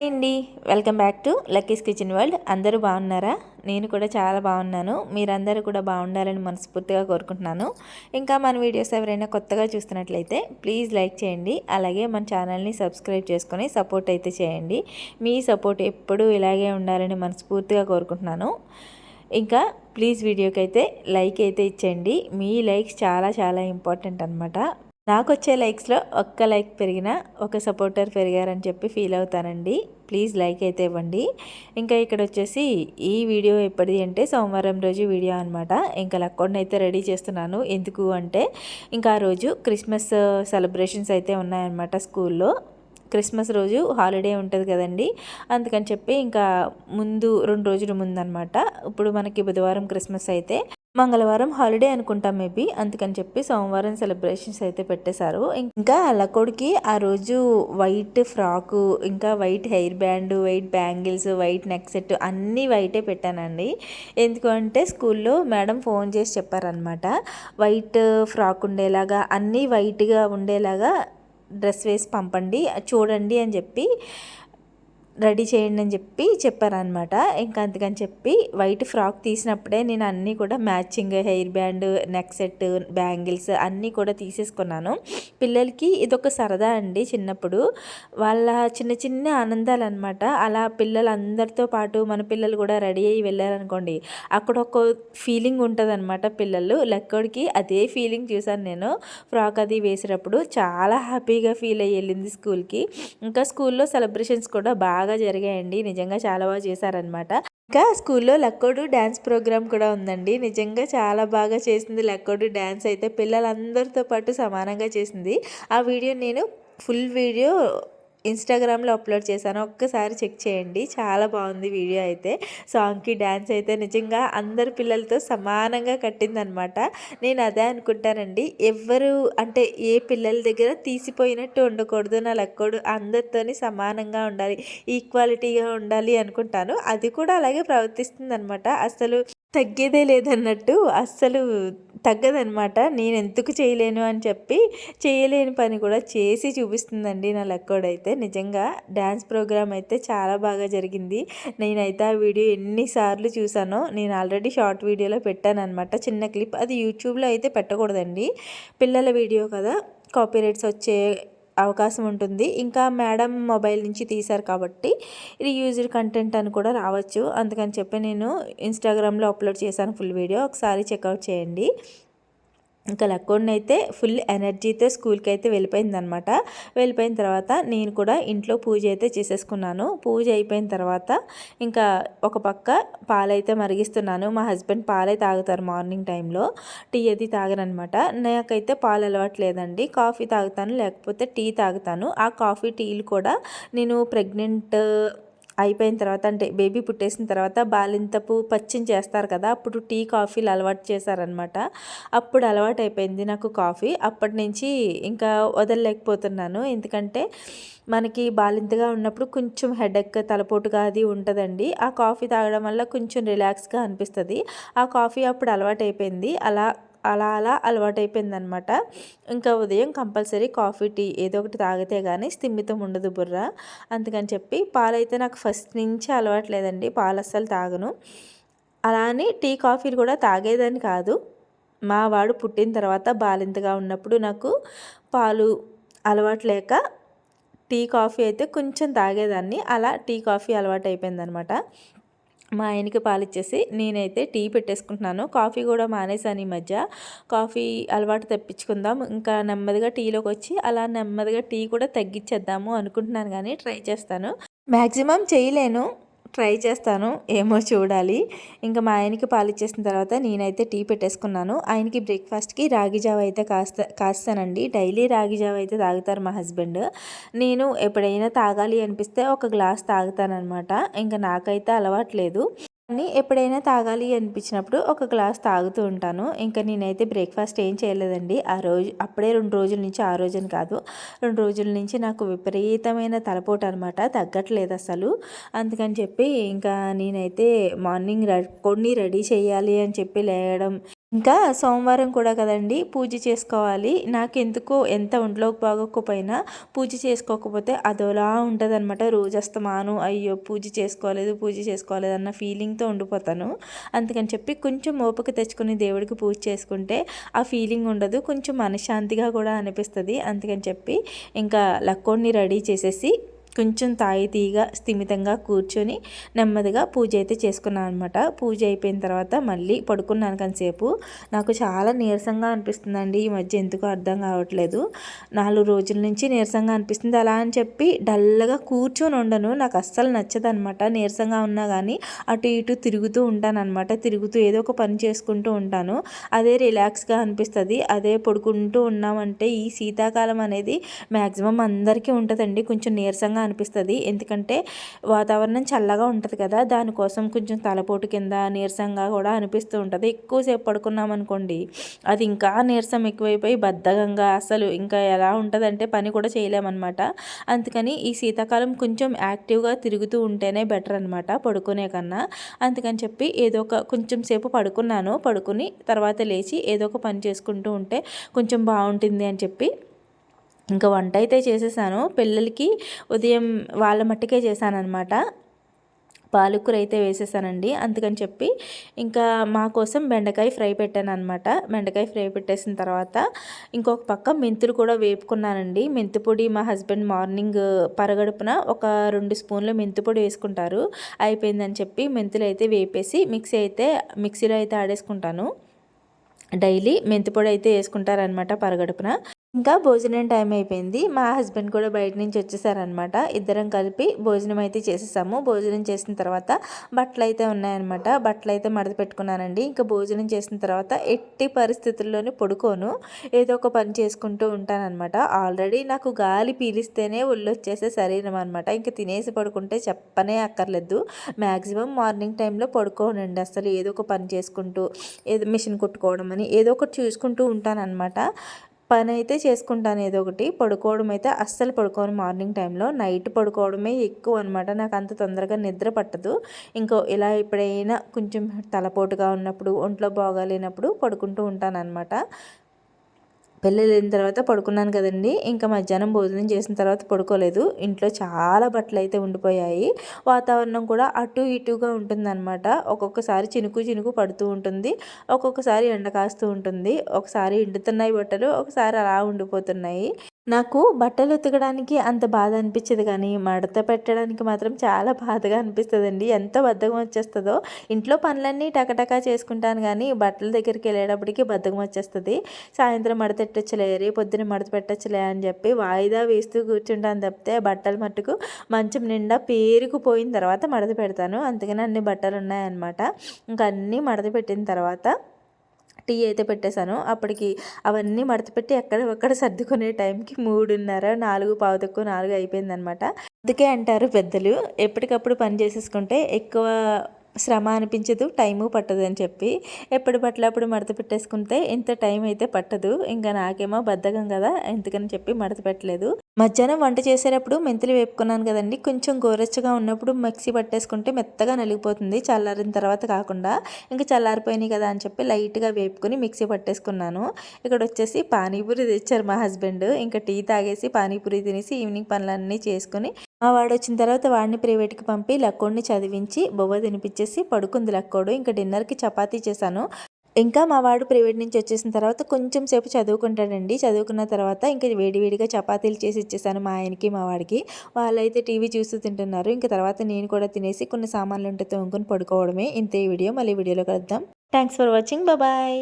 అండి. Welcome back to Lucky's kitchen world. అందరూ బాగున్నారా? నేను కూడా చాలా బాగున్నాను. మీరందరూ కూడా బాగుండాలని మనస్ఫూర్తిగా కోరుకుంటున్నాను. ఇంకా మన వీడియోస్ ఎవరైనా కొత్తగా చూస్తున్నట్లయితే ప్లీజ్ లైక్ చేయండి. అలాగే మన ఛానల్ని సబ్స్క్రైబ్ చేసుకొని సపోర్ట్ అయితే చేయండి. మీ సపోర్ట్ ఎప్పుడూ ఇలాగే ఉండాలని మనస్ఫూర్తిగా కోరుకుంటున్నాను. ఇంకా ప్లీజ్ వీడియోకి అయితే లైక్ అయితే ఇచ్చేయండి. మీ లైక్స్ చాలా చాలా ఇంపార్టెంట్ అనమాట నాకు వచ్చే లైక్స్లో ఒక్క లైక్ పెరిగినా ఒక సపోర్టర్ పెరిగారని చెప్పి ఫీల్ అవుతానండి. ప్లీజ్ లైక్ అయితే ఇవ్వండి. ఇంకా ఇక్కడ వచ్చేసి ఈ వీడియో ఎప్పటిది అంటే సోమవారం రోజు వీడియో అనమాట ఇంకా లక్కొండ అయితే రెడీ చేస్తున్నాను. ఎందుకు అంటే ఇంకా ఆ రోజు క్రిస్మస్ సెలబ్రేషన్స్ అయితే ఉన్నాయన్నమాట స్కూల్లో. క్రిస్మస్ రోజు హాలిడే ఉంటుంది కదండి. అందుకని చెప్పి ఇంకా ముందు రెండు రోజుల ముందు అనమాట ఇప్పుడు మనకి బుధవారం క్రిస్మస్ అయితే మంగళవారం హాలిడే అనుకుంటాం మేబీ అందుకని చెప్పి సోమవారం సెలబ్రేషన్స్ అయితే పెట్టేశారు. ఇంకా అల్లకోడికి ఆ రోజు వైట్ ఫ్రాకు ఇంకా white hair band white bangles white neck set అన్నీ వైటే పెట్టానండి. ఎందుకు అంటే స్కూల్లో మేడం ఫోన్ చేసి చెప్పారనమాట వైట్ ఫ్రాక్ ఉండేలాగా అన్నీ వైట్గా ఉండేలాగా డ్రెస్ వేసి పంపండి చూడండి అని చెప్పి రెడీ చేయండి అని చెప్పి చెప్పారనమాట ఇంకా అందుకని చెప్పి వైట్ ఫ్రాక్ తీసినప్పుడే నేను అన్నీ కూడా matching hair band neck set bangles అన్నీ కూడా తీసేసుకున్నాను. పిల్లలకి ఇదొక సరదా అండి చిన్నప్పుడు. వాళ్ళ చిన్న చిన్న ఆనందాలు అనమాట అలా పిల్లలందరితో పాటు మన పిల్లలు కూడా రెడీ అయ్యి వెళ్ళారనుకోండి అక్కడ ఒక ఫీలింగ్ ఉంటుంది అనమాట పిల్లలు. లెక్కడికి అదే ఫీలింగ్ చూసాను నేను. ఫ్రాక్ అది వేసేటప్పుడు చాలా హ్యాపీగా ఫీల్ అయ్యి వెళ్ళింది స్కూల్కి. ఇంకా స్కూల్లో సెలబ్రేషన్స్ కూడా బాగా బాగా జరిగాయండి. నిజంగా చాలా బాగా చేశారనమాట ఇంకా స్కూల్లో లక్కోడు డ్యాన్స్ ప్రోగ్రామ్ కూడా ఉందండి. నిజంగా చాలా బాగా చేసింది లక్కోడు డ్యాన్స్ అయితే పిల్లలందరితో పాటు సమానంగా చేసింది. ఆ వీడియో నేను ఫుల్ వీడియో ఇన్స్టాగ్రామ్లో అప్లోడ్ చేశాను. ఒక్కసారి చెక్ చేయండి. చాలా బాగుంది వీడియో అయితే. సాంగ్కి డ్యాన్స్ అయితే నిజంగా అందరు పిల్లలతో సమానంగా కట్టిందనమాట. నేను అదే అనుకుంటానండి. ఎవరు అంటే ఏ పిల్లల దగ్గర తీసిపోయినట్టు ఉండకూడదు. నా లక్కోడు అందరితోని సమానంగా ఉండాలి. ఈక్వాలిటీగా ఉండాలి అనుకుంటాను. అది కూడా అలాగే ప్రవర్తిస్తుంది అనమాట అసలు తగ్గేదే లేదన్నట్టు అస్సలు తగ్గదనమాట నేను ఎందుకు చేయలేను అని చెప్పి చేయలేని పని కూడా చేసి చూపిస్తుందండి నా లెక్కోడైతే నిజంగా డ్యాన్స్ ప్రోగ్రామ్ అయితే చాలా బాగా జరిగింది. నేనైతే ఆ వీడియో ఎన్నిసార్లు చూసానో నేను ఆల్రెడీ షార్ట్ వీడియోలో పెట్టాను అనమాట చిన్న క్లిప్. అది యూట్యూబ్లో అయితే పెట్టకూడదండి. పిల్లల వీడియో కదా. కాపీరైట్స్ వచ్చే అవకాశం ఉంటుంది. ఇంకా మేడం మొబైల్ నుంచి తీశారు కాబట్టి ఇది యూజర్ కంటెంట్ అని కూడా రావచ్చు. అందుకని చెప్పి నేను ఇన్స్టాగ్రామ్లో అప్లోడ్ చేశాను ఫుల్ వీడియో. ఒకసారి చెక్అవుట్ చేయండి. ఇంకా లక్కోడిని అయితే ఫుల్ ఎనర్జీతో స్కూల్కి అయితే వెళ్ళిపోయిందనమాట. వెళ్ళిపోయిన తర్వాత నేను కూడా ఇంట్లో పూజ అయితే చేసేసుకున్నాను. పూజ అయిపోయిన తర్వాత ఇంకా ఒక పక్క పాలైతే మరిగిస్తున్నాను. మా హస్బెండ్ పాలే తాగుతారు మార్నింగ్ టైంలో. టీ అది తాగనమాట నాకైతే పాలు అలవాటు లేదండి కాఫీ తాగుతాను లేకపోతే టీ తాగుతాను. ఆ కాఫీ టీలు కూడా నేను ప్రెగ్నెంట్ అయిపోయిన తర్వాత అంటే బేబీ పుట్టేసిన తర్వాత బాలింతపు పచ్చిని చేస్తారు కదా అప్పుడు టీ కాఫీలు అలవాటు చేశారనమాట అప్పుడు అలవాటు అయిపోయింది నాకు కాఫీ. అప్పటి నుంచి ఇంకా వదలలేకపోతున్నాను. ఎందుకంటే మనకి బాలింతగా ఉన్నప్పుడు కొంచెం హెడెక్ తలపోటుగా అది ఉంటుందండి. ఆ కాఫీ తాగడం వల్ల కొంచెం రిలాక్స్గా అనిపిస్తుంది. ఆ కాఫీ అప్పుడు అలవాటు అయిపోయింది. అలా అలా అలా అలవాటైపోయిందనమాట. ఇంకా ఉదయం కంపల్సరీ కాఫీ టీ ఏదో ఒకటి తాగితే కానీ స్థిమితం ఉండదు బుర్ర. అందుకని చెప్పి పాలైతే నాకు ఫస్ట్ నుంచి అలవాట్లేదండి. పాలు అస్సలు తాగను. అలా అని టీ కాఫీలు కూడా తాగేదని కాదు. మా వాడు పుట్టిన తర్వాత బాలింతగా ఉన్నప్పుడు నాకు పాలు అలవాటు లేక టీ కాఫీ అయితే కొంచెం తాగేదాన్ని. అలా టీ కాఫీ అలవాటు అయిపోయిందనమాట మా ఆయనకి పాలిచ్చేసి నేనైతే టీ పెట్టేసుకుంటున్నాను. కాఫీ కూడా మానేసాను ఈ మధ్య. కాఫీ అలవాటు తెప్పించుకుందాం. ఇంకా నెమ్మదిగా టీలోకి వచ్చి అలా నెమ్మదిగా టీ కూడా తగ్గించేద్దాము అనుకుంటున్నాను కానీ ట్రై చేస్తాను. మ్యాక్సిమం చేయలేను. ట్రై చేస్తాను ఏమో చూడాలి. ఇంకా మా ఆయనకి పాలు ఇచ్చేసిన తర్వాత నేనైతే టీ పెట్టేసుకున్నాను. ఆయనకి బ్రేక్ఫాస్ట్కి రాగి జావ అయితే కాస్త కాస్తానండి. డైలీ రాగి జావ అయితే తాగుతారు మా హస్బెండ్. నేను ఎప్పుడైనా తాగాలి అనిపిస్తే ఒక గ్లాస్ తాగుతానమాట ఇంకా నాకైతే అలవాట్లేదు కానీ ఎప్పుడైనా తాగాలి అనిపించినప్పుడు ఒక గ్లాస్ తాగుతూ ఉంటాను. ఇంకా నేనైతే బ్రేక్ఫాస్ట్ ఏం చేయలేదండి. ఆ రోజు అప్పుడే రెండు రోజుల నుంచి ఆ రోజుని కాదు. రెండు రోజుల నుంచి నాకు విపరీతమైన తలపోటు అనమాట తగ్గట్లేదు అసలు. అందుకని చెప్పి ఇంకా నేనైతే మార్నింగ్ కొన్ని రెడీ చేయాలి అని చెప్పి లేయడం ఇంకా సోమవారం కూడా కదండి పూజ చేసుకోవాలి. నాకు ఎందుకో ఎంత ఒంట్లోకి బాగోకపోయినా పూజ చేసుకోకపోతే అదోలా ఉంటుంది అనమాట రోజస్తమాను అయ్యో పూజ చేసుకోలేదు పూజ చేసుకోలేదు అన్న ఫీలింగ్తో ఉండిపోతాను. అందుకని చెప్పి కొంచెం ఓపిక తెచ్చుకుని దేవుడికి పూజ చేసుకుంటే ఆ ఫీలింగ్ ఉండదు. కొంచెం మనశ్శాంతిగా కూడా అనిపిస్తుంది. అందుకని చెప్పి ఇంకా లక్కోడిని రెడీ చేసేసి కొంచెం తాయితీగా స్థిమితంగా కూర్చొని నెమ్మదిగా పూజ అయితే చేసుకున్నాను అనమాట పూజ అయిపోయిన తర్వాత మళ్ళీ పడుకున్నాను కాసేపు నాకు చాలా నీరసంగా అనిపిస్తుందండి. ఈ మధ్య ఎందుకో అర్థం కావట్లేదు. నాలుగు రోజుల నుంచి నీరసంగా అనిపిస్తుంది. అలా అని చెప్పి డల్గా కూర్చొని ఉండను. నాకు అస్సలు నచ్చదు అనమాట నీరసంగా ఉన్నా కానీ అటు ఇటు తిరుగుతూ ఉంటాను అనమాట తిరుగుతూ ఏదో ఒక పని చేసుకుంటూ ఉంటాను. అదే రిలాక్స్గా అనిపిస్తుంది. అదే పడుకుంటూ ఉన్నామంటే ఈ శీతాకాలం అనేది మ్యాక్సిమం అందరికీ ఉంటుందండి. కొంచెం నీరసంగా అనిపిస్తుంది. ఎందుకంటే వాతావరణం చల్లగా ఉంటుంది కదా దానికోసం కొంచెం తలపోటు కింద నీరసంగా కూడా అనిపిస్తూ ఉంటుంది. ఎక్కువసేపు పడుకున్నాం అనుకోండి అది ఇంకా నీరసం ఎక్కువైపోయి బద్ధకంగా అసలు ఇంకా ఎలా ఉంటుందంటే పని కూడా చేయలేమన్నమాట. అందుకని ఈ శీతాకాలం కొంచెం యాక్టివ్గా తిరుగుతూ ఉంటేనే బెటర్ అనమాట పడుకునే కన్నా. అందుకని చెప్పి ఏదో ఒక కొంచెం సేపు పడుకున్నాను పడుకుని తర్వాత లేచి ఏదో ఒక పని చేసుకుంటూ ఉంటే కొంచెం బాగుంటుంది అని చెప్పి ఇంకా వంట అయితే చేసేసాను. పిల్లలకి ఉదయం వాళ్ళ మట్టుకే చేశానమాట పాలకూర అయితే వేసేసానండి. అందుకని చెప్పి ఇంకా మా కోసం బెండకాయ ఫ్రై పెట్టాను అనమాట బెండకాయ ఫ్రై పెట్టేసిన తర్వాత ఇంకొక పక్క మెంతులు కూడా వేపుకున్నానండి. మెంతి పొడి మా హస్బెండ్ మార్నింగ్ పరగడుపున ఒక రెండు స్పూన్లు మెంతి పొడి వేసుకుంటారు. అయిపోయిందని చెప్పి మెంతులు అయితే వేపేసి మిక్సీ అయితే మిక్సీలో అయితే ఆడేసుకుంటాను. డైలీ మెంతి పొడి అయితే వేసుకుంటారనమాట పరగడుపున. ఇంకా భోజనం టైం అయిపోయింది. మా హస్బెండ్ కూడా బయట నుంచి వచ్చేసారనమాట ఇద్దరం కలిపి భోజనం అయితే చేసేసాము. భోజనం చేసిన తర్వాత బట్టలు అయితే ఉన్నాయన్నమాట. బట్టలు అయితే మడత పెట్టుకున్నానండి. ఇంకా భోజనం చేసిన తర్వాత ఎట్టి పరిస్థితుల్లోనే పడుకోను. ఏదో ఒక పని చేసుకుంటూ ఉంటానన్నమాట. ఆల్రెడీ నాకు గాలి పీలిస్తేనే ఒళ్ళు వచ్చేసే శరీరం అనమాట ఇంకా తినేసి పడుకుంటే చెప్పనే అక్కర్లేదు. మ్యాక్సిమం మార్నింగ్ టైంలో పడుకోనండి. అసలు ఏదో ఒక పని చేసుకుంటూ ఏదో మిషన్ కుట్టుకోవడం అని ఏదో ఒకటి చూసుకుంటూ ఉంటానన్నమాట. పని అయితే చేసుకుంటాను ఏదో ఒకటి. పడుకోవడం అయితే అస్సలు పడుకోను మార్నింగ్ టైంలో. నైట్ పడుకోవడమే ఎక్కువ అనమాట నాకు అంత తొందరగా నిద్ర పట్టదు. ఇంకో ఇలా ఎప్పుడైనా కొంచెం తలపోటుగా ఉన్నప్పుడు ఒంట్లో బాగాలేనప్పుడు పడుకుంటూ ఉంటాను అనమాట పెళ్ళి అయిన తర్వాత పడుకున్నాను కదండి. ఇంకా మధ్యాహ్నం భోజనం చేసిన తర్వాత పడుకోలేదు. ఇంట్లో చాలా బట్టలు అయితే ఉండిపోయాయి. వాతావరణం కూడా అటు ఇటుగా ఉంటుందన్నమాట. ఒక్కొక్కసారి చినుకు చినుకు పడుతూ ఉంటుంది. ఒక్కొక్కసారి ఎండ కాస్తూ ఉంటుంది. ఒకసారి ఎండుతున్నాయి బట్టలు ఒకసారి అలా ఉండిపోతున్నాయి. నాకు బట్టలు ఉతకడానికి అంత బాధ అనిపించదు కానీ మడత పెట్టడానికి మాత్రం చాలా బాధగా అనిపిస్తుందండి. ఎంత బద్ధకం వచ్చేస్తుందో. ఇంట్లో పనులన్నీ టకటకా చేసుకుంటాను కానీ బట్టల దగ్గరికి వెళ్ళేటప్పటికి బద్ధకం వచ్చేస్తుంది. సాయంత్రం మడతెట్టచ్చులే రేపు పొద్దున మడత పెట్టచ్చులే అని చెప్పి వాయిదా వేస్తూ కూర్చుంటాను తప్పితే బట్టలు మట్టుకు మంచం నిండా పేరుకుపోయిన తర్వాత మడత పెడతాను. అందుకని అన్ని బట్టలు ఉన్నాయన్నమాట. ఇంకా అన్నీ మడత పెట్టిన తర్వాత టీ అయితే పెట్టేశాను. అప్పటికి అవన్నీ మడతపెట్టి ఎక్కడ ఒక్కడ సర్దుకునే టైంకి మూడున్నర నాలుగు పావు తక్కువ నాలుగు అయిపోయిందనమాట. అందుకే అంటారు పెద్దలు ఎప్పటికప్పుడు పని చేసేసుకుంటే ఎక్కువ శ్రమ అనిపించదు టైము పట్టదు అని చెప్పి. ఎప్పుడు పట్లప్పుడు మడత పెట్టేసుకుంటే ఇంత టైం అయితే పట్టదు. ఇంకా నాకేమో బద్ధకం కదా ఎందుకని చెప్పి మడత పెట్టలేదు. మధ్యాహ్నం వంట చేసేటప్పుడు మెంతులు వేపుకున్నాను కదండి. కొంచెం గోరెచ్చగా ఉన్నప్పుడు మిక్సీ పట్టేసుకుంటే మెత్తగా నలిగిపోతుంది. చల్లారిన తర్వాత కాకుండా ఇంకా చల్లారిపోయినాయి కదా అని చెప్పి లైట్గా వేపుకొని మిక్సీ పట్టేసుకున్నాను. ఇక్కడ వచ్చేసి పానీపూరి తెచ్చారు మా హస్బెండ్. ఇంకా టీ తాగేసి పానీపూరి తినేసి ఈవినింగ్ పనులన్నీ చేసుకుని మా వాడు వచ్చిన తర్వాత వాడిని ప్రైవేట్కి పంపి లక్కోడిని చదివించి బొవ్వ తినిపించేసి పడుకుంది లక్కోడు. ఇంకా డిన్నర్కి చపాతీ చేశాను. ఇంకా మా వాడు ప్రైవేట్ నుంచి వచ్చేసిన తర్వాత కొంచెం సేపు చదువుకుంటాడండి. చదువుకున్న తర్వాత ఇంకా వేడివేడిగా చపాతీలు చేసి ఇచ్చేసాను మా ఆయనకి మా వాడికి. వాళ్ళైతే టీవీ చూస్తూ తింటున్నారు. ఇంకా తర్వాత నేను కూడా తినేసి కొన్ని సామాన్లు ఉంటే తోముకొని పడుకోవడమే ఇంతే వీడియో. మళ్ళీ వీడియోలో కలుద్దాం. Thanks for watching bye